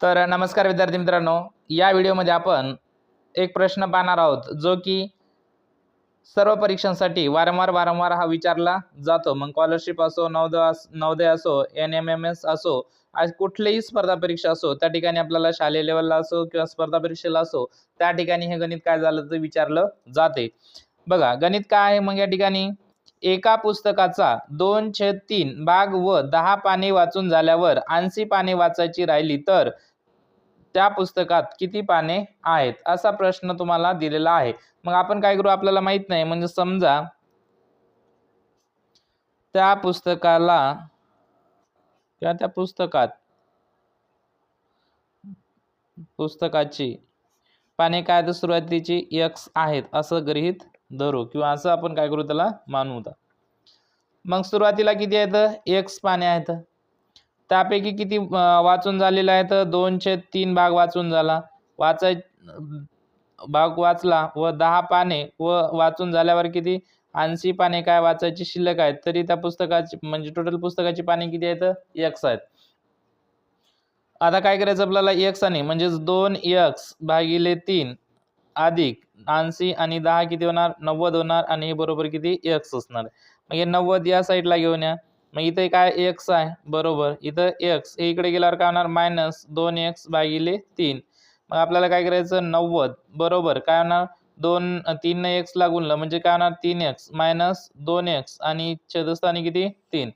तर नमस्कार विद्यार्थी मित्रांनो या व्हिडिओमध्ये आपण एक प्रश्न पाहणार आहोत जो की सर्व परीक्षांसाठी वारंवार वारंवार हा विचारला जातो. मग स्कॉलरशिप असो नवोदय अस नवोदय असो एन एम एम एस असो आज कुठलीही स्पर्धा परीक्षा असो त्या ठिकाणी आपल्याला शालेय लेवलला असो किंवा स्पर्धा परीक्षेला असो त्या ठिकाणी हे गणित काय झालं तर विचारलं जाते. बघा गणित काय आहे मग या ठिकाणी? एका पुस्तकाचा दोन छेद तीन भाग व दहा पाने वाचून झाल्यावर ऐंशी पाने वाचायची राहिली तर त्या पुस्तकात किती पाने आहेत असा प्रश्न तुम्हाला दिलेला आहे. मग आपण काय करू? आपल्याला माहीत नाही. म्हणजे समजा त्या पुस्तकाला किंवा त्या पुस्तकात पुस्तकाची पाने काय तर सुरुवातीची यक्स आहेत असं गृहीत धरू किंवा असं आपण काय करू त्याला मानू मग सुरुवातीला किती आहेत? एक्स पाने आहेत. त्यापैकी किती वाचून झालेलं आहे? तर दोनशे तीन भाग वाचून झाला. वाचाय भाग वाचला व दहा पाने व वाचून झाल्यावर किती? ऐंशी पाने काय वाचायची शिल्लक आहेत? तरी त्या पुस्तकाची म्हणजे टोटल पुस्तकाची पाने किती आहेत? एक्स आहेत. आता काय करायचं आपल्याला? एक्स आणि म्हणजेच दोन एक्स भागिले तीन अधिक ऐंशी आणि दहा किती होणार? नव्वद होणार आणि हे बरोबर किती? एक्स असणार. मग हे नव्वद या साईडला घेऊन या. मग इथे काय एक्स आहे? बरोबर. इथं एक्स हे इकडे गेल्यावर काय होणार? मायनस दोन एक्स भागिले तीन. मग आपल्याला काय करायचं? नव्वद. बरोबर. काय होणार? दोन तीन एक्स लागून म्हणजे काय होणार? तीन एक्स मायनस दोन एक्स आणि छेदस्थानी किती? तीन.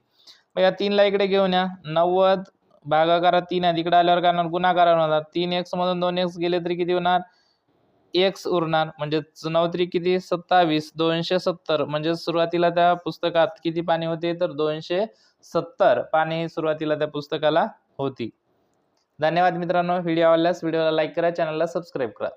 मग या तीनला इकडे घेऊन या. नव्वद भागाकारात तीन आहे तिकडे आल्यावर काय होणार? गुणाकार होणार. तीन एक्स मधून दोन एक्स गेले तरी किती होणार? एक्स उरणार. म्हणजे नऊ तरी किती? सत्तावीस दोनशे सत्तर. म्हणजे सुरुवातीला त्या पुस्तकात किती पाणी होते? तर दोनशे सत्तर पाणी सुरुवातीला त्या पुस्तकाला होती. धन्यवाद मित्रांनो. व्हिडिओ आवडल्यास व्हिडिओला लाईक करा चॅनलला सबस्क्राईब करा.